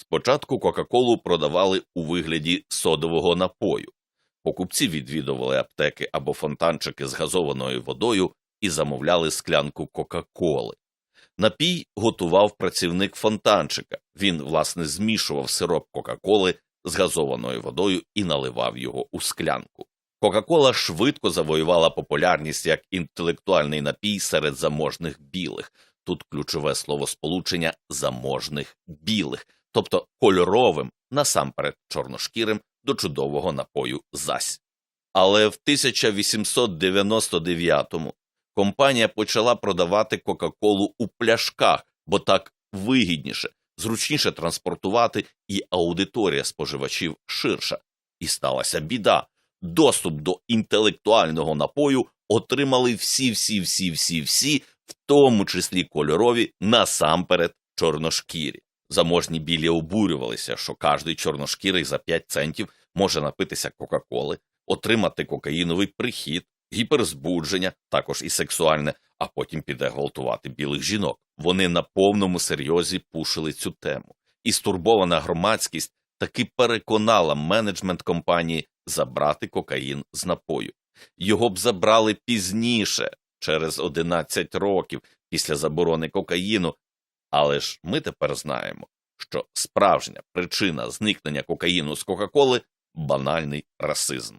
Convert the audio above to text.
Спочатку Кока-Колу продавали у вигляді содового напою. Покупці відвідували аптеки або фонтанчики з газованою водою і замовляли склянку Кока-Коли. Напій готував працівник фонтанчика. Він, власне, змішував сироп Кока-Коли з газованою водою і наливав його у склянку. Кока-Кола швидко завоювала популярність як інтелектуальний напій серед заможних білих. Тут ключове словосполучення заможних білих, тобто кольоровим, насамперед чорношкірим, до чудового напою зась. Але в 1899-му компанія почала продавати Кока-Колу у пляшках, бо так вигідніше, зручніше транспортувати, і аудиторія споживачів ширша. І сталася біда. Доступ до інтелектуального напою отримали всі, всі, всі, всі, всі, в тому числі кольорові, насамперед чорношкірі. Заможні білі обурювалися, що кожний чорношкірий за 5 центів може напитися Кока-Коли, отримати кокаїновий прихід, гіперзбудження, також і сексуальне, а потім піде гвалтувати білих жінок. Вони на повному серйозі пушили цю тему. І стурбована громадськість таки переконала менеджмент компанії забрати кокаїн з напою. Його б забрали пізніше, через 11 років після заборони кокаїну, але ж ми тепер знаємо, що справжня причина зникнення кокаїну з Кока-Коли банальний расизм.